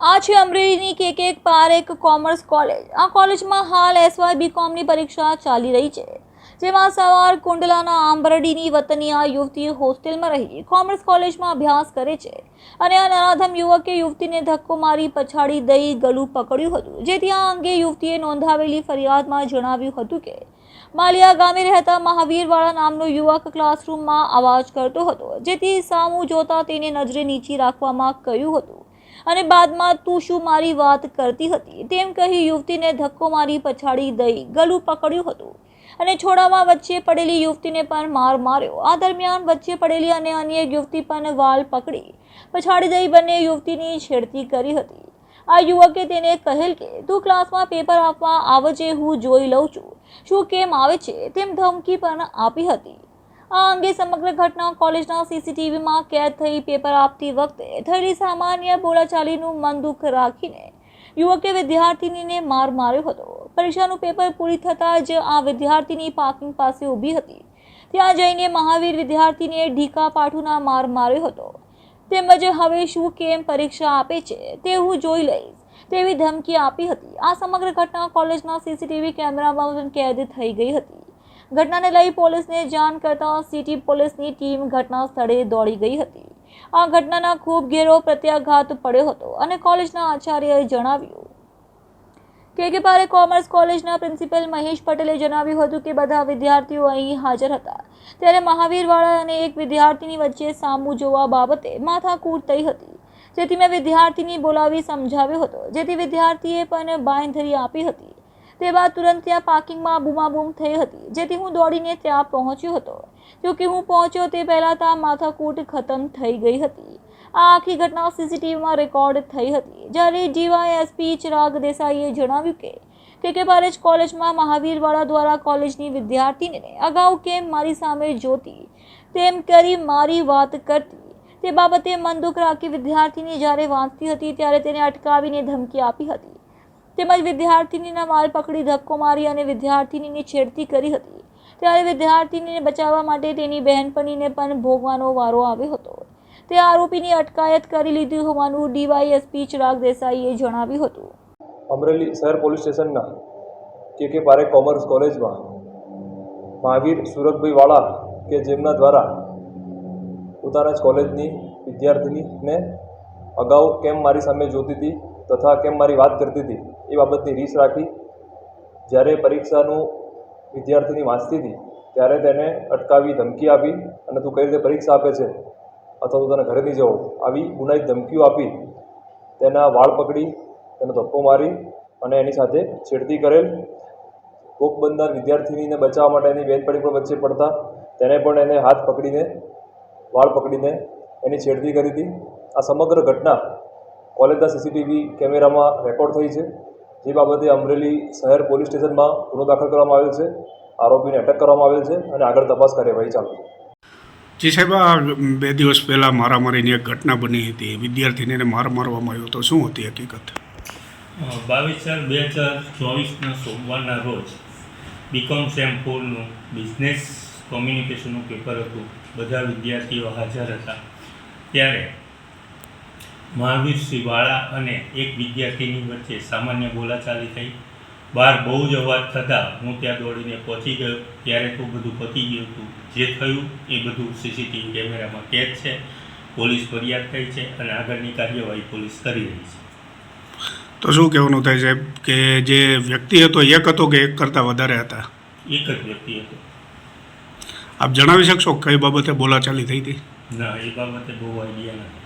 આ છે અમરેલીની કે કે એક કોમર્સ કોલેજ. આ કોલેજમાં હાલ એસવાય બીકોમની પરીક્ષા ચાલી રહી છે, જેમાં સવાર કુંડલાના આંબરડીની વતની આ યુવતી હોસ્ટેલમાં રહી. કોમર્સ કોલેજમાં અભ્યાસ કરે છે અને આ નરાધમ યુવકે યુવતીને ધક્કો મારી પછાડી દઈ ગળું પકડ્યું હતું. જેથી આ અંગે યુવતીએ નોંધાવેલી ફરિયાદમાં જણાવ્યું હતું કે, માલિયા ગામે રહેતા મહાવીરવાળા નામનો યુવક ક્લાસરૂમમાં અવાજ કરતો હતો. જેથી સામું જોતા તેને નજરે નીચી રાખવામાં કહ્યું હતું. અને બાદમાં તું શું મારી વાત કરતી હતી? તેમ કહી યુવતીને ધક્કો મારી પછાડી દઈ ગલું પકડ્યું હતું અને છોડામાં વચ્ચે પડેલી યુવતીને પણ માર માર્યો. આ દરમિયાન વચ્ચે પડેલી અને અન્ય યુવતી પણ વાલ પકડી પછાડી દઈ બંને યુવતીની છેડતી કરી હતી. આ યુવકે તેને કહેલ કે, તું ક્લાસમાં પેપર આપવા આવજે, હું જોઈ લઉં છું. શું કેમ આવે છે? તેમ ધમકી પણ આપી હતી. આ અંગે સમગ્ર ઘટના કોલેજના સીસીટીવીમાં કેદ થઈ પેપર આપતી વખતે થયેલી સામાન્ય બોલાચાલીનું મન દુઃખ રાખીને યુવકે વિદ્યાર્થીનીને માર માર્યો હતો. પરીક્ષાનું પેપર પૂરી થતાં જ આ વિદ્યાર્થીની પાર્કિંગ પાસે ઊભી હતી. ત્યાં જઈને મહાવીર વિદ્યાર્થીને ઢીકા પાઠુના માર માર્યો હતો. તેમજ હવે શું કેમ પરીક્ષા આપે છે તે હું જોઈ લઈશ તેવી ધમકી આપી હતી. આ સમગ્ર ઘટના કોલેજના સીસીટીવી કેમેરામાં કેદ થઈ ગઈ હતી. ઘટનાને લઈ પોલીસને જાણ કરતા સિટી પોલીસની ટીમ ઘટના સ્થળે દોડી ગઈ હતી. આ ઘટનાના ખૂબ ઘેરો પ્રત્યાઘાત પડ્યો હતો અને કોલેજના આચાર્યએ જણાવ્યું. કે કે પારે કોમર્સ કોલેજના પ્રિન્સિપલ મહેશ પટેલે જણાવ્યું હતું કે બધા વિદ્યાર્થીઓ અહીં હાજર હતા. ત્યારે મહાવીરવાળા અને એક વિદ્યાર્થીની વચ્ચે સામું જોવા બાબતે માથાકૂટ થઈ હતી. જેથી મેં વિદ્યાર્થીની બોલાવી સમજાવ્યો હતો. જેથી વિદ્યાર્થીએ પણ બાંયધરી આપી હતી. તે બાદ તુરંત ત્યાં પાર્કિંગમાં બૂમાબૂમ થઈ હતી, જેથી હું દોડીને ત્યાં પહોંચ્યો હતો. જોકે હું પહોંચ્યો તે પહેલાં ત્યાં માથાકૂટ ખતમ થઈ ગઈ હતી. આ આખી ઘટના સીસીટીવીમાં રેકોર્ડ થઈ હતી, જ્યારે ડીવાયએસપી ચિરાગ દેસાઈએ જણાવ્યું કે કે કે પારેજ કોલેજમાં મહાવીરવાળા દ્વારા કોલેજની વિદ્યાર્થીને અગાઉ કેમ મારી સામે જોતી, તેમ કરી મારી વાત કરતી. તે બાબતે મન દુઃખ રાખી વિદ્યાર્થીની જ્યારે વાંચતી હતી, ત્યારે તેને અટકાવીને ધમકી આપી હતી. તેમજ વિદ્યાર્થીનીના માલ પકડી ધક્કો મારી અને વિદ્યાર્થીનીની છેડતી કરી હતી. ત્યારે વિદ્યાર્થીનીને બચાવવા માટે તેની બહેનપણીને પણ ભોગવાનો વારો આવ્યો હતો. તે આરોપીની અટકાયત કરી લીધી હોવાનું ડીવાયએસપી ચિરાગ દેસાઈએ જણાવ્યું હતું. અમરેલી શહેર પોલીસ સ્ટેશનના કે કે પારેખ કોમર્સ કોલેજમાં મહાવીર સુરતભાઈ વાળા કે જેમના દ્વારા પોતાના જ કોલેજની વિદ્યાર્થીનીને અગાઉ કેમ મારી સામે જોતી હતી તથા કેમ મારી વાત કરતી હતી એ બાબતની રીસ રાખી. જ્યારે પરીક્ષાનું વિદ્યાર્થીની વાંચતી હતી ત્યારે તેને અટકાવી ધમકી આપી અને તું કઈ રીતે પરીક્ષા આપે છે? અથવા તો તને ઘરેથી જવો? આવી ગુનાહિત ધમકીઓ આપી, તેના વાળ પકડી, તેને ધક્કો મારી અને એની સાથે છેડતી કરેલ. કોક બનનાર વિદ્યાર્થીનીને બચાવવા માટે એની બેનપણી પણ વચ્ચે પડતા. તેને પણ એને હાથ પકડીને, વાળ પકડીને એની છેડતી કરી હતી. આ સમગ્ર ઘટના કોલેજના સીસીટીવી કેમેરામાં રેકોર્ડ થઈ છે. જે બાબતે અમરેલી શહેર પોલીસ સ્ટેશનમાં ગુનો દાખલ કરવામાં આવેલ છે. આરોપીને અટક કરવામાં આવેલ છે અને આગળ તપાસ કાર્યવાહી ચાલુ છે. જી સાહેબ આ બે દિવસ પહેલાં મારામારીની એક ઘટના બની હતી. વિદ્યાર્થીને માર મારવામાં આવ્યો તો શું હતી હકીકત? બાવીસ ચાર બે હજાર ચોવીસના સોમવારના રોજ બીકોમ સેમ ફોરનું બિઝનેસ કોમ્યુનિકેશનનું પેપર હતું. બધા વિદ્યાર્થીઓ હાજર હતા. ત્યારે મહાવીરસિંહ વાળા અને એક વિદ્યાર્થીની વચ્ચે સામાન્ય બોલાચાલી થઈ. બહાર બહુ જ અવાજ થતાં હું ત્યાં દોડીને પહોંચી ગયો. ત્યારે તો બધું પતી ગયું હતું. જે થયું એ બધું સીસીટીવી કેમેરામાં કેદ છે. પોલીસ ફરિયાદ થઈ છે અને આગળની કાર્યવાહી પોલીસ કરી રહી છે. તો શું કહેવાનું થાય સાહેબ? કે જે વ્યક્તિ હતો એક હતો કે એક કરતાં વધારે હતા? એક જ વ્યક્તિ હતો. આપ જણાવી શકશો કઈ બાબતે બોલાચાલી થઈ હતી? ના એ બાબતે બહુ આઈડિયા નથી.